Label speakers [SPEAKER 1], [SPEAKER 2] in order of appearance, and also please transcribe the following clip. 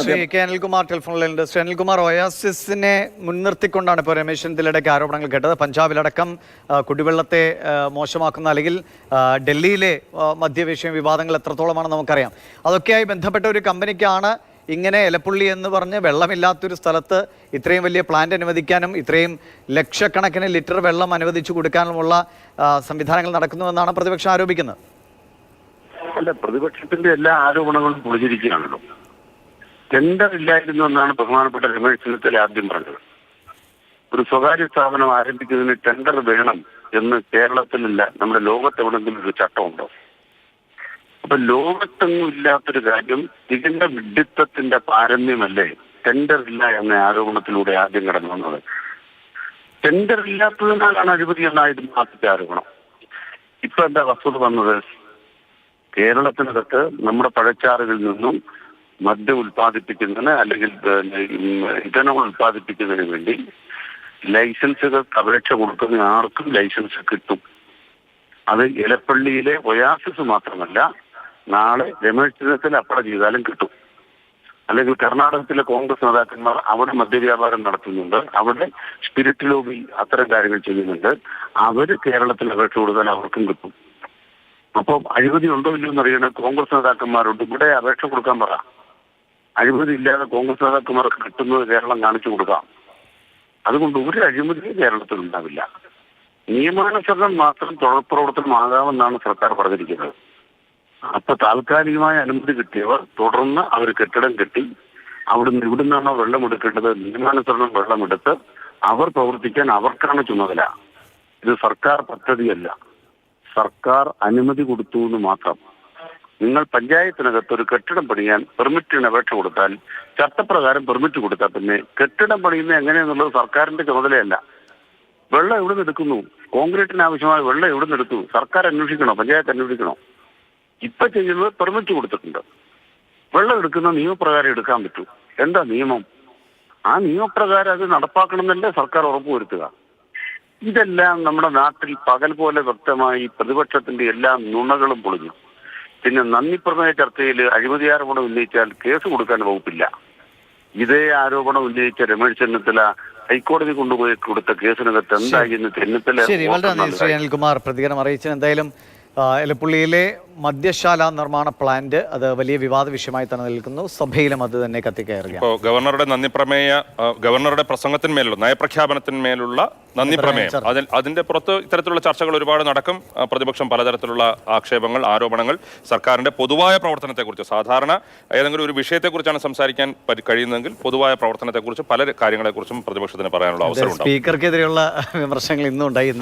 [SPEAKER 1] Shri K Anilkumar ടെലിഫോണിലുണ്ട്. ശ്രീ അനിൽകുമാർ ഒയാസിസിനെ മുൻനിർത്തിക്കൊണ്ടാണ് ഇപ്പോൾ രമേശ് ചെന്നിത്തലയുടെയൊക്കെ ആരോപണങ്ങൾ കേട്ടത്. പഞ്ചാബിലടക്കം കുടിവെള്ളത്തെ മോശമാക്കുന്ന അല്ലെങ്കിൽ ഡൽഹിയിലെ മദ്യവിഷയം വിവാദങ്ങൾ എത്രത്തോളമാണെന്ന് നമുക്കറിയാം. അതൊക്കെയായി ബന്ധപ്പെട്ട ഒരു കമ്പനിക്കാണ് ഇങ്ങനെ ഇലപ്പുള്ളി എന്ന് പറഞ്ഞ് വെള്ളമില്ലാത്തൊരു സ്ഥലത്ത് ഇത്രയും വലിയ പ്ലാന്റ് അനുവദിക്കാനും ഇത്രയും ലക്ഷക്കണക്കിന് ലിറ്റർ വെള്ളം അനുവദിച്ചു കൊടുക്കാനുമുള്ള സംവിധാനങ്ങൾ നടക്കുന്നുവെന്നാണ് പ്രതിപക്ഷം ആരോപിക്കുന്നത്.
[SPEAKER 2] അല്ല പ്രതിപക്ഷത്തിന്റെ എല്ലാ ആരോപണങ്ങളും പൊളിച്ചിരിക്കുകയാണല്ലോ ടെൻഡർ ഇല്ലായിരുന്നു എന്നാണ് ബഹുമാനപ്പെട്ട രമേശ് ചെന്നിത്തല ആദ്യം പറഞ്ഞത്. ഒരു സ്വകാര്യ സ്ഥാപനം ആരംഭിക്കുന്നതിന് ടെൻഡർ വേണം എന്ന് കേരളത്തിലില്ല നമ്മുടെ ലോകത്തെവിടെങ്കിലും ഒരു ചട്ടമുണ്ടോ? അപ്പൊ ലോകത്തൊന്നും ഇല്ലാത്തൊരു കാര്യം തികഞ്ഞ വിഡിത്തത്തിന്റെ പാരമ്യമല്ലേ ടെൻഡർ ഇല്ല എന്ന ആരോപണത്തിലൂടെ ആദ്യം കടന്നു വന്നത്. ടെൻഡർ ഇല്ലാത്തതിനാലാണ് അഴിമതി എന്നായിരുന്നു ആദ്യത്തെ ആരോപണം. ഇപ്പൊ എന്താ വസ്തുത വന്നത്? കേരളത്തിനകത്ത് നമ്മുടെ പഴച്ചാറുകളിൽ നിന്നും മദ്യം ഉൽപ്പാദിപ്പിക്കുന്നതിന് അല്ലെങ്കിൽ ഇതന ഉൽപ്പാദിപ്പിക്കുന്നതിന് വേണ്ടി ലൈസൻസുകൾ അപേക്ഷ കൊടുക്കുന്ന ആർക്കും ലൈസൻസ് കിട്ടും. അത് ഇലപ്പള്ളിയിലെ ഒയാസിസ് മാത്രമല്ല നാളെ രമേശ് ചെന്നിത്തല അപ്പട ചെയ്താലും കിട്ടും. അല്ലെങ്കിൽ കർണാടകത്തിലെ കോൺഗ്രസ് നേതാക്കന്മാർ അവിടെ മദ്യവ്യാപാരം നടത്തുന്നുണ്ട്. അവിടെ സ്പിരിറ്റ് ലോബി അത്തരം കാര്യങ്ങൾ ചെയ്യുന്നുണ്ട്. അവർ കേരളത്തിൽ അപേക്ഷ കൊടുത്താൽ അവർക്കും കിട്ടും. അപ്പോൾ അഴിമതി ഉണ്ടോ ഇല്ലയോ എന്നറിയണ കോൺഗ്രസ് നേതാക്കന്മാരോട് ഇവിടെ അപേക്ഷ കൊടുക്കാൻ പറ. അഴിമതി ഇല്ലാതെ കോൺഗ്രസ് നേതാക്കന്മാർക്ക് കിട്ടുന്നത് കേരളം കാണിച്ചു കൊടുക്കാം. അതുകൊണ്ട് ഒരു അഴിമതിയും കേരളത്തിൽ ഉണ്ടാവില്ല. നിയമാനുസരണം മാത്രം തുടർ പ്രവർത്തനമാകാമെന്നാണ് സർക്കാർ പറഞ്ഞിരിക്കുന്നത്. അപ്പൊ താൽക്കാലികമായ അനുമതി കിട്ടിയവർ തുടർന്ന് അവർ കെട്ടിടം കെട്ടി അവിടുന്ന് ഇവിടുന്നാണോ വെള്ളം എടുക്കേണ്ടത്? നിയമാനുസരണം വെള്ളമെടുത്ത് അവർ പ്രവർത്തിക്കാൻ അവർക്കാണ് ചുമതല. ഇത് സർക്കാർ പദ്ധതിയല്ല. സർക്കാർ അനുമതി കൊടുത്തു എന്ന് മാത്രം. നിങ്ങൾ പഞ്ചായത്തിനകത്ത് ഒരു കെട്ടിടം പണിയാൻ പെർമിറ്റിന് അപേക്ഷ കൊടുത്താൽ ചട്ടപ്രകാരം പെർമിറ്റ് കൊടുത്താൽ പിന്നെ കെട്ടിടം പണിയുന്നത് എങ്ങനെയെന്നുള്ളത് സർക്കാരിന്റെ ചുമതലയല്ല. വെള്ളം എവിടെ നിന്ന് എടുക്കുന്നു? കോൺക്രീറ്റിന് ആവശ്യമായ വെള്ളം എവിടെ നിന്ന് എടുത്തു? സർക്കാർ അന്വേഷിക്കണോ? പഞ്ചായത്ത് അന്വേഷിക്കണോ? ഇപ്പൊ ചെയ്യുന്നത് പെർമിറ്റ് കൊടുത്തിട്ടുണ്ട്. വെള്ളം എടുക്കുന്ന നിയമപ്രകാരം എടുക്കാൻ പറ്റൂ. എന്താ നിയമം? ആ നിയമപ്രകാരം അത് നടപ്പാക്കണമെന്നല്ലേ സർക്കാർ ഉറപ്പുവരുത്തുക. ഇതെല്ലാം നമ്മുടെ നാട്ടിൽ പകൽ പോലെ വ്യക്തമായി പ്രതിപക്ഷത്തിന്റെ എല്ലാ നുണകളും പൊളിഞ്ഞു. പിന്നെ നന്ദിപ്രമേയ ചർച്ചയിൽ അഴിമതി ആരോപണം ഉന്നയിച്ചാൽ കേസ് കൊടുക്കാൻ വകുപ്പില്ല. ഇതേ ആരോപണം ഉന്നയിച്ച രമേശ് ചെന്നിത്തല ഹൈക്കോടതി കൊണ്ടുപോയി കൊടുത്ത കേസിനകത്ത് എന്തായി എന്ന് ചെന്നിത്തല
[SPEAKER 1] ശരി വളരെ നന്ദി. ശ്രീ അനിൽകുമാർ പ്രതികരണം അറിയിച്ചു എന്തായാലും എലപ്പുള്ളിയിലെ മദ്യശാല നിർമ്മാണ പ്ലാന്റ് അത് വലിയ വിവാദ വിഷയമായി തന്നെ നിൽക്കുന്നു. സഭയിലും അത് തന്നെ കത്തിക്കയറി
[SPEAKER 3] ഇപ്പോൾ ഗവർണറുടെ നന്ദി പ്രമേയ ആ, ഗവർണറുടെ പ്രസംഗത്തിന്മേലുള്ള നയപ്രഖ്യാപനത്തിന്മേലുള്ള നന്ദി പ്രമേയം അതിൽ അതിന്റെ പുറത്ത് ഇത്തരത്തിലുള്ള ചർച്ചകൾ ഒരുപാട് നടക്കും. ആ, പ്രതിപക്ഷം പലതരത്തിലുള്ള ആക്ഷേപങ്ങൾ ആരോപണങ്ങൾ സർക്കാരിന്റെ പൊതുവായ പ്രവർത്തനത്തെക്കുറിച്ച് സാധാരണ ഏതെങ്കിലും ഒരു വിഷയത്തെക്കുറിച്ചാണ് സംസാരിക്കാൻ കഴിയുന്നതെങ്കിൽ പൊതുവായ പ്രവർത്തനത്തെക്കുറിച്ച് പല കാര്യങ്ങളെക്കുറിച്ചും പ്രതിപക്ഷത്തിന് പറയാനുള്ള അവസരം ഉണ്ടാവും
[SPEAKER 1] സ്പീക്കർക്കെതിരെയുള്ള വിമർശനങ്ങൾ ഇന്നും ഉണ്ടായി ഇന്നലെ